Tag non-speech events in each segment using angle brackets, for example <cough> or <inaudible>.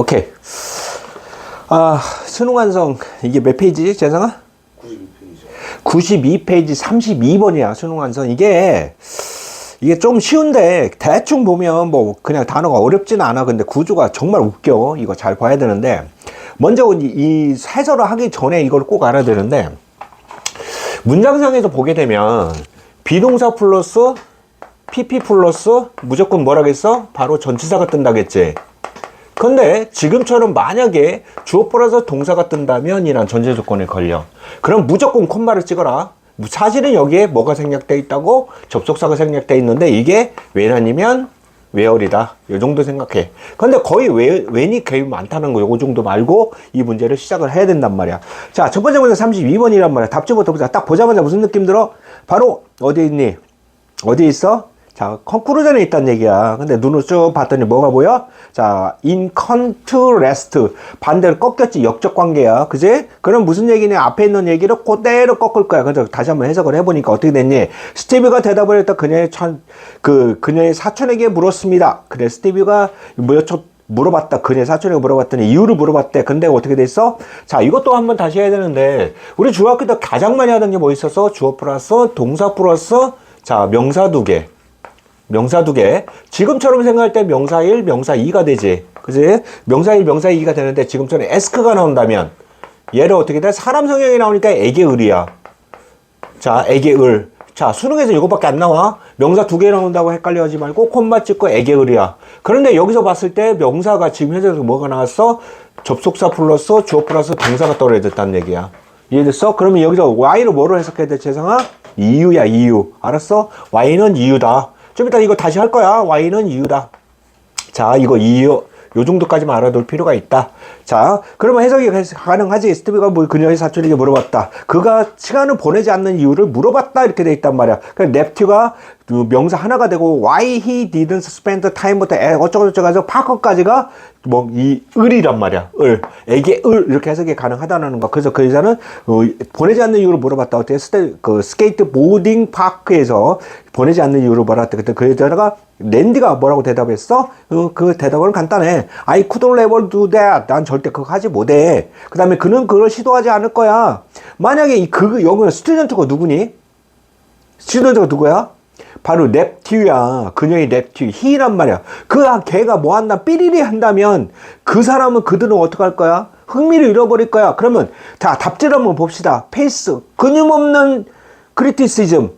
오케이. 아, 수능 완성. 이게 몇 페이지지, 재상아? 92페이지. 92페이지 32번이야, 수능 완성. 이게, 이게 좀 쉬운데, 대충 보면 뭐, 그냥 단어가 어렵진 않아. 근데 구조가 정말 웃겨. 이거 잘 봐야 되는데, 먼저 이, 이 해설을 하기 전에 이걸 꼭 알아야 되는데, 문장상에서 보게 되면, 비동사 플러스 PP 플러스 무조건 뭐라겠어? 바로 전치사가 뜬다겠지. 근데 지금처럼 만약에 주어 플러스 동사가 뜬다면 이란 전제 조건에 걸려. 그럼 무조건 콤마를 찍어라. 사실은 여기에 뭐가 생략돼 있다고 접속사가 생략돼 있는데 이게 왜냐면 웨어리다. 요 정도 생각해. 근데 거의 왜, 웬이 거의 많다는 거, 요 정도 말고 이 문제를 시작을 해야 된단 말이야. 자, 첫 번째 문제 32번이란 말이야. 답지부터 보자. 딱 보자마자 무슨 느낌 들어? 바로, 어디 있니? 어디 있어? 자, 컨크루전에 있다는 얘기야. 근데 눈을 쭉 봤더니 뭐가 보여? 자, in contrast. 반대로 꺾였지. 역적 관계야. 그지? 그럼 무슨 얘기냐? 앞에 있는 얘기를 그대로 꺾을 거야. 그래서 다시 한번 해석을 해보니까 어떻게 됐니? 스티브가 대답을 했다. 그녀의 천, 그, 그녀의 사촌에게 물었습니다. 그래, 스티브가 뭐였죠? 물어봤다. 그녀의 사촌에게 물어봤더니 이유를 물어봤대. 근데 어떻게 됐어? 자, 이것도 한번 다시 해야 되는데, 우리 중학교 때 가장 많이 하던 게 뭐 있었어? 주어 플러스, 동사 플러스, 자, 명사 두 개. 명사 두 개. 지금처럼 생각할 때 명사 1, 명사 2가 되지. 그지? 명사 1, 명사 2가 되는데 지금처럼 에스크가 나온다면 얘를 어떻게 돼? 사람 성향이 나오니까 애게 을이야. 자, 애게 을. 자, 수능에서 이거밖에 안 나와. 명사 두 개 나온다고 헷갈려 하지 말고 콤마 찍고 애게 을이야. 그런데 여기서 봤을 때 명사가 지금 현재서 뭐가 나왔어? 접속사 플러스 주어 플러스 동사가 떨어졌다는 얘기야. 이해됐어? 그러면 여기서 y를 뭐로 해석해야 돼, 재성아? 이유야, 이유. 알았어? y는 이유다. 좀 이따 이거 다시 할 거야. y는 이유다. 자, 이거 이유. 요 정도까지만 알아둘 필요가 있다. 자, 그러면 해석이 가능하지. 스티브가 뭐 그녀의 사촌에게 물어봤다. 그가 시간을 보내지 않는 이유를 물어봤다. 이렇게 돼 있단 말이야. 그러니까 넵튜가 그 명사 하나가 되고 why he didn't spend time부터 어쩌고저쩌고 해서 파커까지가 뭐 이 을이란 말이야. 을. 에게 을 이렇게 해석이 가능하다는 거. 그래서 그 여자는 어, 보내지 않는 이유를 물어봤다. 어때? 스테, 그 스케이트 보딩 파크에서 보내지 않는 이유를 물어봤다. 그때 그 여자가 랜디가 뭐라고 대답했어? 그, 그 대답은 간단해. I couldn't never do that. 난 절대 그거 하지 못해. 그 다음에 그는 그걸 시도하지 않을 거야. 만약에 이 그, 여기는 스튜던트가 누구니? 스튜던트가 누구야? 바로 neptew야. 그녀의 neptew. he란 말이야. 그 걔가 뭐 한다? 삐리리 한다면 그 사람은 그들은 어떻게 할 거야? 흥미를 잃어버릴 거야. 그러면 자 답지를 한번 봅시다. 페이스. 끊임없는 크리티시즘.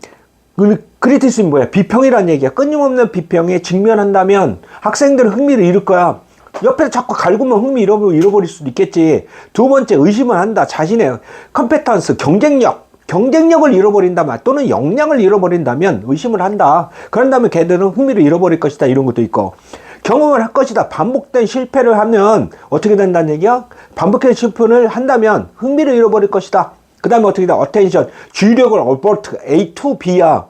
크리티시즘 뭐야? 비평이란 얘기야. 끊임없는 비평에 직면한다면 학생들은 흥미를 잃을 거야. 옆에서 자꾸 갈구면 흥미 잃어버, 잃어버릴 수도 있겠지. 두 번째, 의심을 한다. 자신의 컴페턴스, 경쟁력. 경쟁력을 잃어버린다면 또는 역량을 잃어버린다면 의심을 한다. 그런다면 걔들은 흥미를 잃어버릴 것이다. 이런 것도 있고. 경험을 할 것이다. 반복된 실패를 하면 어떻게 된다는 얘기야? 반복된 실패를 한다면 흥미를 잃어버릴 것이다. 그 다음에 어떻게 돼? 어텐션, 주의력을 어버트, A2B야.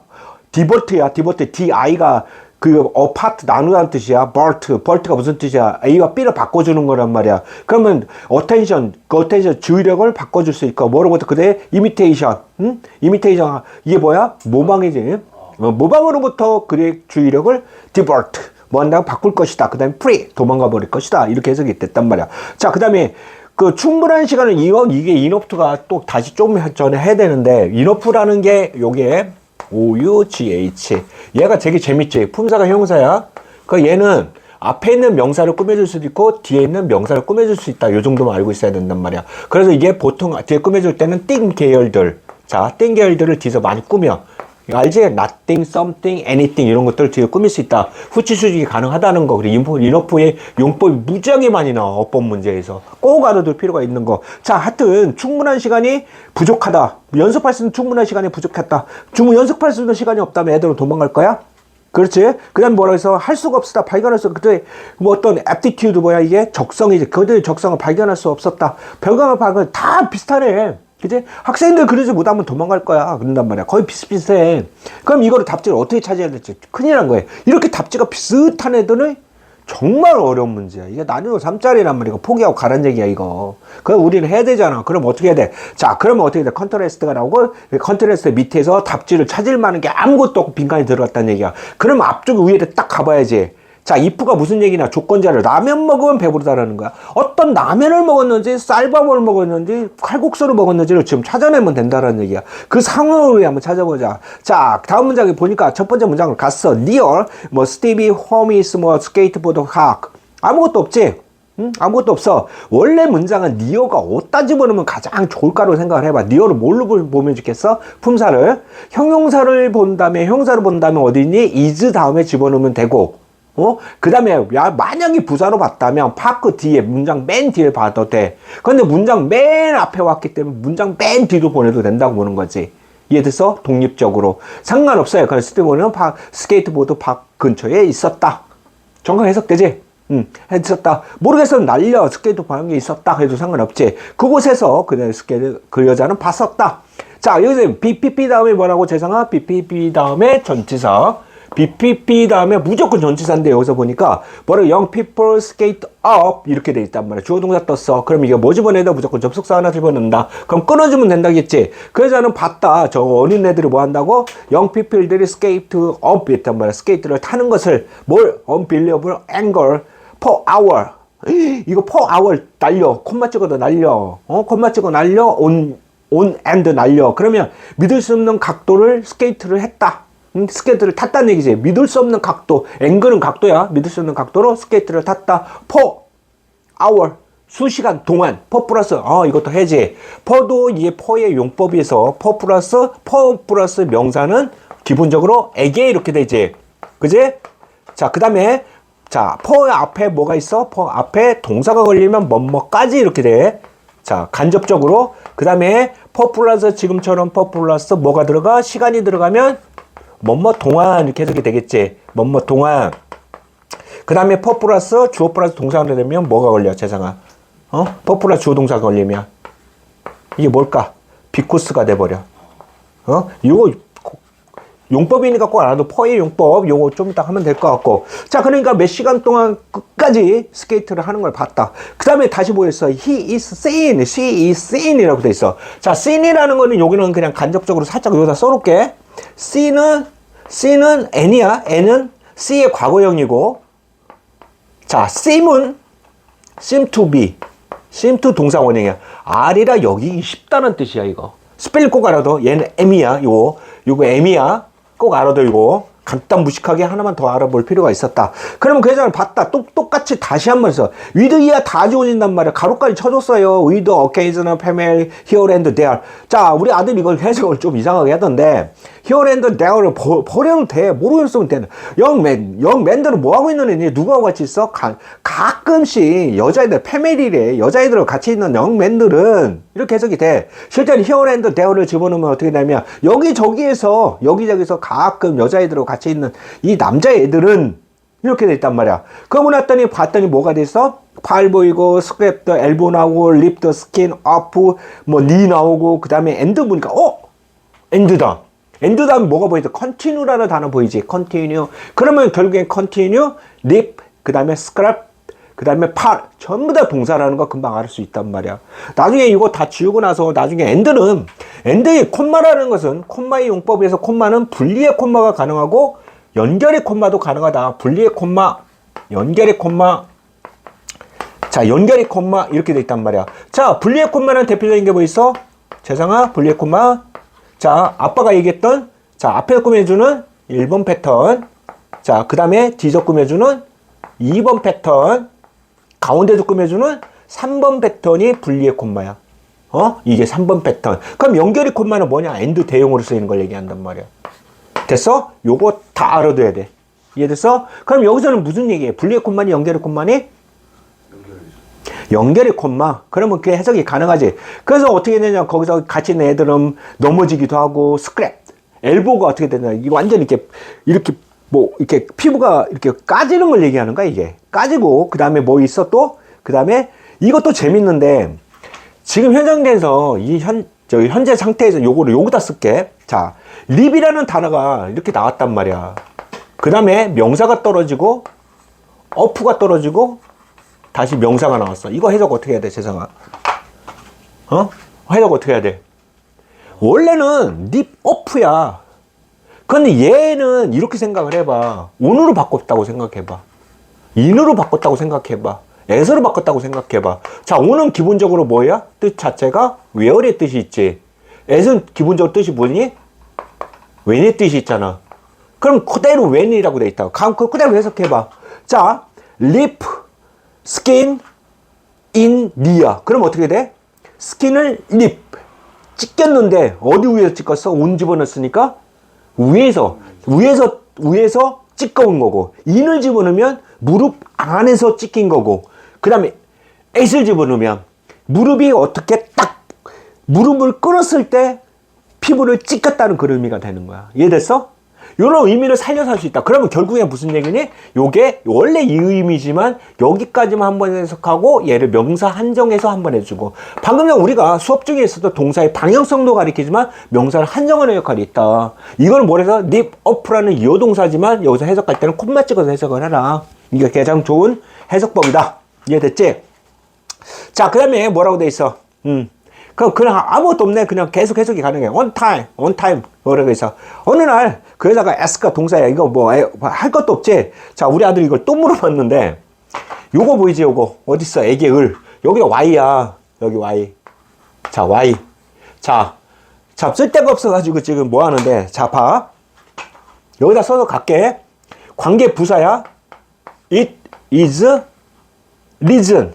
디버트야. 디버트, DI가 그 어파트 나누다는 뜻이야. 벌트, 벌트가 무슨 뜻이야? A와 B를 바꿔주는 거란 말이야. 그러면 어텐션, 그 어텐션 주의력을 바꿔줄 수 있고 뭐로부터 그대 이미테이션, 응? 이미테이션 이게 뭐야? 모방이지. 어, 모방으로부터 그의 주의력을 디버트 뭐 한다고 바꿀 것이다. 그 다음에 프리 도망가 버릴 것이다. 이렇게 해석이 됐단 말이야. 자, 그 다음에 그 충분한 시간을 이건 이게 인오프가 또 다시 좀 전에 해야 되는데 인오프라는 게 요게 OUGH. 얘가 되게 재밌지. 품사가 형사야. 그 얘는 앞에 있는 명사를 꾸며줄 수도 있고 뒤에 있는 명사를 꾸며줄 수 있다. 요 정도만 알고 있어야 된단 말이야. 그래서 이게 보통 뒤에 꾸며줄 때는 띵 계열들. 자, 띵 계열들을 뒤에서 많이 꾸며. 알지? nothing, something, anything 이런 것들을 뒤에 꾸밀 수 있다. 후치 수직이 가능하다는 거. 그리고 인어프의 용법이 무지하게 많이 나와. 어법 문제에서. 꼭 알아둘 필요가 있는 거. 자, 하여튼 충분한 시간이 부족하다. 연습할 수 있는 충분한 시간이 부족했다. 중 연습할 수 있는 시간이 없다면 애들은 도망갈 거야? 그렇지? 그 다음 뭐라 해서 할 수가 없었다. 발견할 수, 그때 뭐 어떤 aptitude 뭐야 이게? 적성이지. 그들의 적성을 발견할 수 없었다. 별감을 발견 다 비슷하네. 그지? 학생들 그러지 못하면 도망갈 거야. 그런단 말이야. 거의 비슷비슷해. 그럼 이거를 답지를 어떻게 찾아야 될지 큰일 난 거예요. 이렇게 답지가 비슷한 애들은 정말 어려운 문제야. 이게 난이도 3짜리란 말이야. 포기하고 가란 얘기야, 이거. 그럼 우리는 해야 되잖아. 그럼 어떻게 해야 돼? 자, 그러면 어떻게 돼? 컨트레스트가 나오고, 컨트레스트 밑에서 답지를 찾을 만한 게 아무것도 없고 빈칸이 들어갔다는 얘기야. 그럼 앞쪽 위에 딱 가봐야지. 자, if가 무슨 얘기냐? 조건자를 라면 먹으면 배부르다라는 거야. 어떤 라면을 먹었는지, 쌀밥을 먹었는지, 칼국수를 먹었는지를 지금 찾아내면 된다라는 얘기야. 그 상황을 우리 한번 찾아보자. 자, 다음 문장에 보니까 첫 번째 문장을 갔어. 리얼, 뭐, 스티비, 홈이스, 뭐, 스케이트보드, 학. 아무것도 없지? 응? 아무것도 없어. 원래 문장은 니어가 어디다 집어넣으면 가장 좋을까로 생각을 해봐. 니어를 뭘로 보- 보면 좋겠어? 품사를. 형용사를 본 다음에, 형사를 본 다음에 어디 있니? is 다음에 집어넣으면 되고. 어? 그 다음에, 야, 만약에 부사로 봤다면, 파크 뒤에, 문장 맨 뒤에 봐도 돼. 근데 문장 맨 앞에 왔기 때문에 문장 맨 뒤로 보내도 된다고 보는 거지. 이해됐어? 독립적으로. 상관없어요. 그래서 스티브는 파, 스케이트보드 박 근처에 있었다. 정확 해석되지? 응, 했었다. 모르겠어. 날려. 스케이트 방향에 있었다. 해도 상관없지. 그곳에서 그, 스케이트, 그 여자는 봤었다. 자, 여기서 BPP 다음에 뭐라고 재상아? BPP 다음에 전치사. BPP 다음에 무조건 전치사인데 여기서 보니까 뭐라고 young people skate up 이렇게 돼 있단 말이야. 주어 동사 떴어. 그럼 이게 뭐 집어내도 무조건 접속사 하나 집어넣는다. 그럼 끊어주면 된다겠지. 그 여자는 봤다. 저 어린 애들이 뭐 한다고? young people들이 skate up 했단 말이야. 스케이트를 타는 것을 뭘 unbelievable angle per hour. 이거 per hour 날려. 콤마 찍어도 날려. 어? 콤마 찍어 날려. on, on and 날려. 그러면 믿을 수 없는 각도를 스케이트를 했다. 음, 스케이트를 탔다는 얘기지. 믿을 수 없는 각도. 앵글은 각도야. 믿을 수 없는 각도로 스케이트를 탔다. per hour. 수시간 동안 퍼 플러스 어 이것도 해지 퍼도 이게 퍼의 용법에서 퍼 플러스 퍼 플러스 명사는 기본적으로 에게 이렇게 되지 그지 자, 그 다음에, 자, 퍼 앞에 뭐가 있어? 퍼 앞에 동사가 걸리면 뭐뭐까지 이렇게 돼. 자, 간접적으로. 그 다음에, 퍼 플러스 지금처럼 퍼 플러스 뭐가 들어가? 시간이 들어가면 뭐뭐 동안 이렇게 해석이 되겠지. 뭐뭐 동안. 그 다음에 퍼 플러스 주어 플러스 동사가 되면 뭐가 걸려? 재상아. 어? 퍼 플러스 주어 동사가 걸리면. 이게 뭘까? 비코스가 돼버려. 어? 이거 용법이니까 꼭 알아도 퍼의 용법 요거 좀 이따 하면 될 것 같고 자 그러니까 몇 시간 동안 끝까지 스케이트를 하는 걸 봤다 그 다음에 다시 보였어 he is seen she is seen 이라고 돼 있어 자 seen이라는 거는 여기는 그냥 간접적으로 살짝 여기다 써놓을게 see는 see는 n이야. N은 see의 과거형이고. 자 seem은 seem to be. Seem to 동사 원형이야. R이라 여기 쉽다는 뜻이야 이거. 스펠링 꼭 알아도 얘는 M이야 요거. 요거 M이야. 꼭 알아도 이거 간단 무식하게 하나만 더 알아볼 필요가 있었다. 그러면 그 여자를 봤다. 또 똑같이 다시 한번 써. with 이야 다 지워진단 말이야. 가로까지 쳐줬어요. occasional family here and there. 자, 우리 아들 이걸 해석을 좀 이상하게 하던데 there를 버, 버려도 돼. 모르겠으면 돼. 영맨, 영맨들은 뭐 하고 있는 애니? 누구하고 같이 있어? 가, 가끔씩 여자애들 패밀리래. 여자애들 같이 있는 영맨들은 이렇게 해석이 돼. 실제로 and there를 집어넣으면 어떻게 되냐면 여기저기에서 여기저기서 가끔 여자애들하고 같이 있는 이 남자 애들은 이렇게 돼 있단 말이야. 그러고 났더니 봤더니 뭐가 됐어? 팔 보이고 스크랩 더 엘보 나오고 립더 스킨 어프 뭐니 나오고 그 다음에 엔드 보니까 어? 엔드다. 엔드 다음에 뭐가 보이죠? 컨티뉴라는 단어 보이지? 컨티뉴. 그러면 결국엔 컨티뉴, 립, 그 다음에 스크랩, 그 다음에 팔. 전부 다 동사라는 거 금방 알 수 있단 말이야. 나중에 이거 다 지우고 나서 나중에 엔드는, 엔드의 콤마라는 것은 콤마의 용법에서 콤마는 분리의 콤마가 가능하고 연결의 콤마도 가능하다. 분리의 콤마, 연결의 콤마, 자, 연결의 콤마 이렇게 돼 있단 말이야. 자, 분리의 콤마는 대표적인 게 뭐 있어? 재상아, 분리의 콤마. 자, 아빠가 얘기했던 자, 앞에 꾸며주는 1번 패턴. 자, 그 다음에 뒤적 꾸며주는 2번 패턴. 가운데도 꾸며주는 3번 패턴이 분리의 콤마야. 어? 이게 3번 패턴. 그럼 연결의 콤마는 뭐냐? 엔드 대용으로 쓰이는 걸 얘기한단 말이야. 됐어? 요거 다 알아둬야 돼. 이해됐어? 그럼 여기서는 무슨 얘기해? 분리의 콤마니 연결의 콤마니? 연결의 콤마. 그러면 그게 해석이 가능하지. 그래서 어떻게 되냐. 거기서 같이 있는 애들은 넘어지기도 하고, 스크랩. 엘보가 어떻게 되냐. 이거 완전 이렇게, 이렇게, 뭐, 이렇게 피부가 이렇게 까지는 걸 얘기하는 거야, 이게. 까지고, 그 다음에 뭐 있어 또? 그 다음에 이것도 재밌는데, 지금 현장에서 이 현, 저기 현재 상태에서 요거를 여기다 쓸게. 자, 립이라는 단어가 이렇게 나왔단 말이야. 그 다음에 명사가 떨어지고, 어프가 떨어지고, 다시 명사가 나왔어. 이거 해석 어떻게 해야 돼, 세상아? 어? 해석 어떻게 해야 돼? 원래는 립 오프야. 근데 얘는 이렇게 생각을 해봐. 온으로 바꿨다고 생각해봐. 인으로 바꿨다고 생각해봐. 에서로 바꿨다고 생각해봐. 자, 오는 기본적으로 뭐야? 뜻 자체가 where의 뜻이 있지. 에서는 기본적으로 뜻이 뭐니? when의 뜻이 있잖아. 그럼 그대로 when이라고 돼 있다. 가- 그 그대로 해석해봐. 자, lip, skin, in, near. 그럼 어떻게 돼? 스킨을 lip. 찍혔는데 어디 위에서 찍었어? 온 집어넣었으니까 위에서 위에서 위에서 찍어온 거고 인을 집어넣으면 무릎 안에서 찍힌 거고 그 다음에 에이스를 집어넣으면 무릎이 어떻게 딱 무릎을 끌었을 때 피부를 찍었다는 그런 의미가 되는 거야 이해됐어? 이런 의미를 살려서 할 수 있다. 그러면 결국에 무슨 얘기니? 요게 원래 이 의미지만 여기까지만 한 번 해석하고 얘를 명사 한정해서 한 번 해주고 방금 전 우리가 수업 중에 있었던 동사의 방향성도 가리키지만 명사를 한정하는 역할이 있다. 이걸 뭐래서 립 어프라는 이어 동사지만 여기서 해석할 때는 콤마 찍어서 해석을 해라. 이게 가장 좋은 해석법이다. 이해됐지? 자, 그 다음에 뭐라고 돼 있어? 음. 그, 그냥 아무것도 없네. 그냥 계속 해석이 가능해. on time, on time. 뭐라고 해서. 어느 날, 그 여자가 ask가 동사야. 이거 뭐, 할 것도 없지? 자, 우리 아들이 이걸 또 물어봤는데, 요거 보이지, 요거. 어딨어? 애기 을. 여기가 Y야. 여기 Y. 자, Y. 자, 자, 쓸데가 없어가지고 지금 뭐 하는데, 자, 봐. 여기다 써서 갈게. 관계 부사야. It is reason.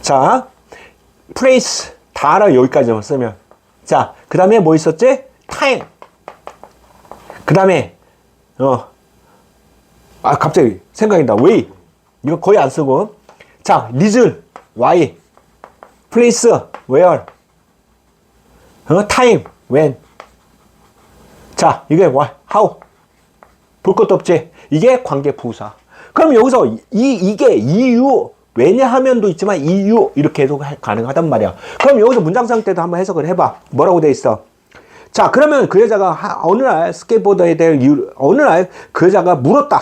자, place 다 알아 여기까지만 쓰면. 자, 그 다음에 뭐 있었지? time. 그 다음에 어, 아 갑자기 생각이 나. way 이거 거의 안 쓰고. 자, reason why, place where, 어, time when. 자, 이게 뭐 how 볼 것도 없지. 이게 관계 부사. 그럼 여기서 이, 이게 이유, 왜냐하면도 있지만 이유 이렇게 해석 가능하단 말이야. 그럼 여기서 문장 상태도 한번 해석을 해봐. 뭐라고 돼 있어? 자, 그러면 그 여자가 하- 어느 날 스케이트보드에 대한 이유, 어느 날 그 여자가 물었다.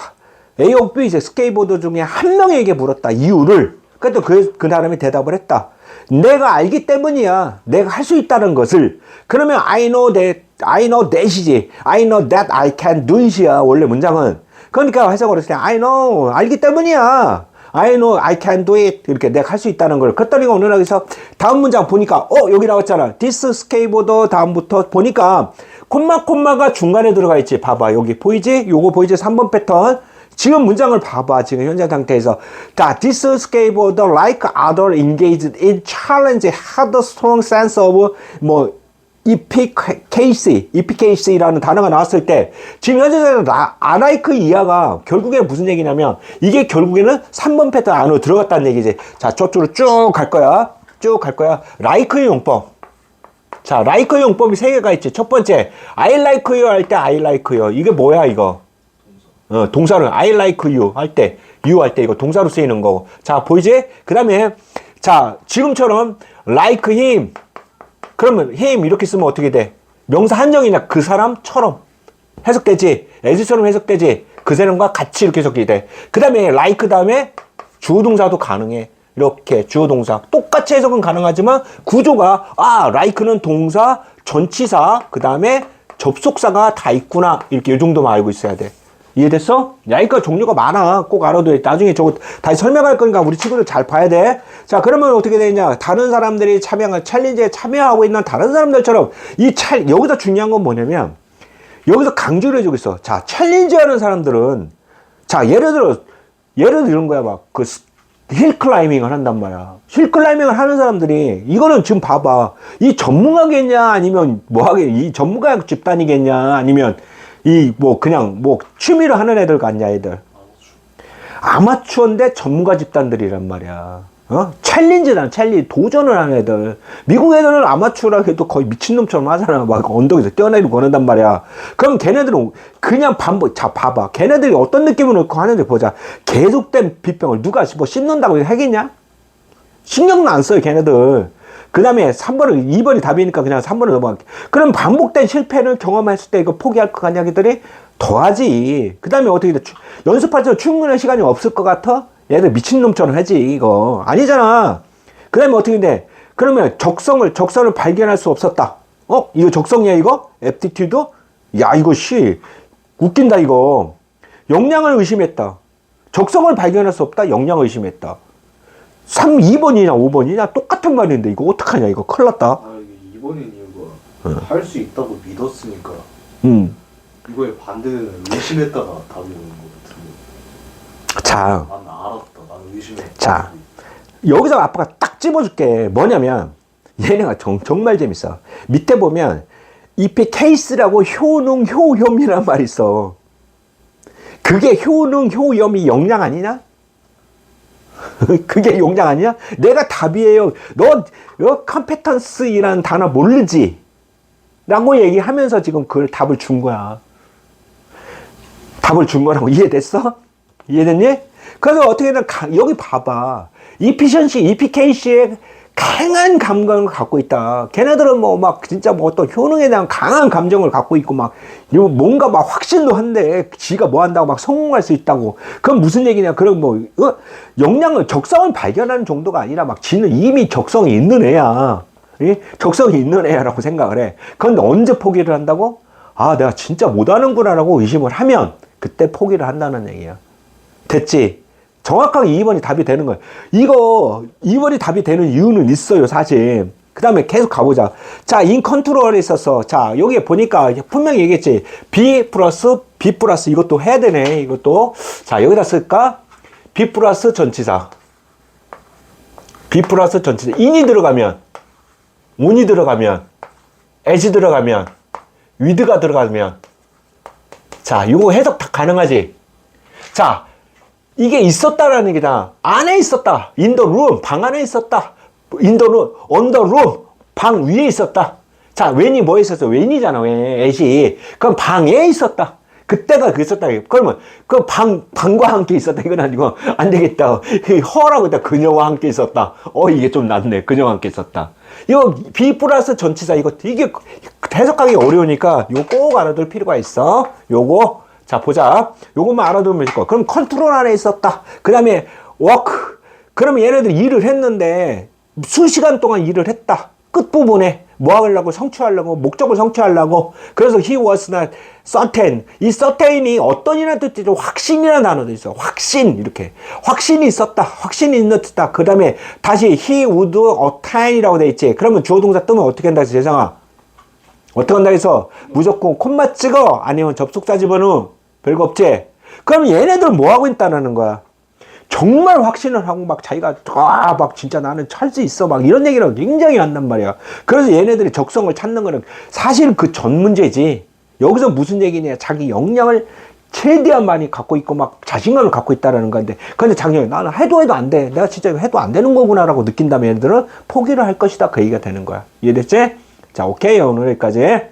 A of B 이제 스케이트보드 중에 한 명에게 물었다. 이유를. 그래도 그, 그 사람이 대답을 했다. 내가 알기 때문이야. 내가 할 수 있다는 것을. 그러면 I know that, I know that이지. I know that I can do it이야. 원래 문장은. 그러니까 해석을 했을 때 I know. 알기 때문이야. I know I can do it. 이렇게 내가 할 수 있다는 걸. 그랬더니 어느 날 여기서 다음 문장 보니까, 어, 여기 나왔잖아. This skateboard 다음부터 보니까, 콤마, 콤마가 중간에 들어가 있지. 봐봐. 여기 보이지? 요거 보이지? 3번 패턴. 지금 문장을 봐봐. 지금 현재 상태에서. 자, this skateboarder like other engaged in challenge had a strong sense of 뭐 efficacy, efficacy라는 단어가 나왔을 때 지금 현재 상태에서 나, 아나이크 이하가 결국에는 무슨 얘기냐면 이게 결국에는 3번 패턴 안으로 들어갔다는 얘기지. 자, 저쪽으로 쭉 갈 거야. 쭉 갈 거야. 라이크의 용법. 자, like 용법이 세 개가 있지. 첫 번째, I like you 할 때 I like you. 이게 뭐야, 이거? 어, 동사를 I like you 할 때, you 할 때 이거 동사로 쓰이는 거고. 자, 보이지? 그 다음에, 자, 지금처럼 like him. 그러면 him 이렇게 쓰면 어떻게 돼? 명사 한정이냐? 그 사람처럼 해석되지. as처럼 해석되지. 그 사람과 같이 이렇게 해석이 돼. 그 다음에 like 다음에 주어 동사도 가능해. 이렇게 주어 동사 똑같이 해석은 가능하지만 구조가 아 like는 동사 전치사 그 다음에 접속사가 다 있구나 이렇게 이 정도만 알고 있어야 돼 이해됐어? 야이까 종류가 많아. 꼭 알아둬야 돼 나중에 저거 다시 설명할 거니까 우리 친구들 잘 봐야 돼 자 그러면 어떻게 되냐? 다른 사람들이 참여한 챌린지에 참여하고 있는 다른 사람들처럼 이 챌, 여기서 중요한 건 뭐냐면 여기서 강조를 해주고 있어. 자 챌린지 하는 사람들은 자 예를 들어 예를 이런 거야. 막 그 힐 클라이밍을 한단 말이야. 힐 클라이밍을 하는 사람들이 이거는 지금 봐봐. 이 전문가겠냐? 아니면 뭐 하게 이 전문가 집단이겠냐? 아니면 이 뭐 그냥 뭐 취미로 하는 애들 같냐 애들. 아마추어인데 전문가 집단들이란 말이야. 어? 챌린지란 챌린지 도전을 하는 애들. 미국 애들은 아마추어라 해도 거의 미친놈처럼 하잖아. 막 언덕에서 뛰어내리고 그런단 말이야. 그럼 걔네들은 그냥 반복, 자, 봐봐. 걔네들이 어떤 느낌을 넣고 하는지 보자. 계속된 빗병을 누가 뭐 씹는다고 하겠냐? 신경도 안 써요, 걔네들. 그 다음에 3번을, 2번이 답이니까 그냥 3번을 넘어갈게. 그럼 반복된 실패를 경험했을 때 이거 포기할 것 같냐, 걔들이? 더하지. 그 다음에 어떻게 돼? 때 충분한 시간이 없을 것 같아? 얘들 미친놈처럼 하지, 이거. 아니잖아. 그 다음에 어떻게 돼? 그러면 적성을, 적성을 발견할 수 없었다. 어? 이거 적성이야, 이거? 애티튜드? 야, 이거 씨. 웃긴다, 이거. 역량을 의심했다. 적성을 발견할 수 없다. 영양 의심했다. 3, 2번이냐 5번이냐 똑같은 말인데 이거 어떡하냐 이거 큰일 났다. 아 이게 이번엔 이유가 할 수 있다고 믿었으니까 음. 이거의 반대는 의심했다가 답이 오는 것 같은데 자, 난 알았다 난 의심했다 자. 여기서 아빠가 딱 집어줄게. 뭐냐면 얘네가 정, 정말 재밌어. 밑에 보면 이피케이스라고 효능 효염이란 말이 있어. 그게 효능 효염이 영양 아니냐? <laughs> 그게 용량 아니야? 내가 답이에요. 너, 너 컴페턴스이라는 단어 모르지? 라고 얘기하면서 지금 그걸 답을 준 거야. 답을 준 거라고 <laughs> 이해됐어? 이해됐니? 그래서 어떻게든 가- 여기 봐봐. 이피션시, 이피케이시에 강한 감각을 갖고 있다. 걔네들은 뭐 막 진짜 뭐 어떤 효능에 대한 강한 감정을 갖고 있고 막요 뭔가 막 확신도 한데 지가 뭐 한다고 막 성공할 수 있다고. 그건 무슨 얘기냐? 그런 뭐 어? 역량을 적성을 발견하는 정도가 아니라 막 지는 이미 적성이 있는 애야. 예? 적성이 있는 애야라고 생각을 해. 그런데 언제 포기를 한다고? 아, 내가 진짜 못하는구나라고 의심을 하면 그때 포기를 한다는 얘기야. 됐지? 정확하게 2번이 답이 되는 거야. 이거 2번이 답이 되는 이유는 있어요, 사실. 그 다음에 계속 가보자. 자, 인 컨트롤에 있어서, 자, 여기에 보니까 분명히 얘기했지. B 플러스 B 플러스 이것도 해야 되네, 이것도. 자, 여기다 쓸까? B 플러스 전치사. B 플러스 전치사. 인이 들어가면, 운이 들어가면, as 들어가면, 위드가 들어가면, 자, 이거 해석 다 가능하지? 자, 이게 있었다라는 얘기다. 안에 있었다. 인더 룸, 방 안에 있었다. 인더 룸, 언더 룸, 방 위에 있었다. 자, 웬이 뭐에 있었어? 웬이잖아, 웬, 애시. 그럼 방에 있었다. 그때가 그 있었다. 그러면 그 방, 방과 함께 있었다. 이건 아니고, 안 되겠다. 허라고 했다. 그녀와 함께 있었다. 어, 이게 좀 낫네. 그녀와 함께 있었다. 이거 B 플러스 전치사, 이거 이게 해석하기 어려우니까 이거 꼭 알아둘 필요가 있어. 요거. 자, 보자. 요것만 알아두면 될 거. 그럼 컨트롤 안에 있었다. 그 다음에 워크. 그러면 얘네들이 일을 했는데 수시간 동안 일을 했다. 끝부분에 뭐 하려고 성취하려고 목적을 성취하려고 그래서 he was not certain 이 certain이 어떤 이라는 뜻이죠 확신이라는 단어도 있어 확신 이렇게 확신이 있었다 확신이 뜻이다 그 다음에 다시 he would attine이라고 돼 있지 그러면 주어 동사 뜨면 어떻게 한다 해서 재상아 어떻게 한다 해서 무조건 콤마 찍어 아니면 접속사 집어넣어 별거 없지? 그럼 얘네들 뭐 하고 있다는 거야? 정말 확신을 하고 막 자기가 아 막 진짜 나는 찰 수 있어. 막 이런 얘기를 굉장히 한단 말이야. 그래서 얘네들이 적성을 찾는 거는 사실 그 전 문제지. 여기서 무슨 얘기냐. 자기 역량을 최대한 많이 갖고 있고 막 자신감을 갖고 있다라는 건데. 근데 작년에 나는 해도 해도 안 돼. 내가 진짜 해도 안 되는 거구나 라고 느낀다면 얘네들은 포기를 할 것이다. 그 얘기가 되는 거야. 이해됐지? 자 오케이. 오늘 여기까지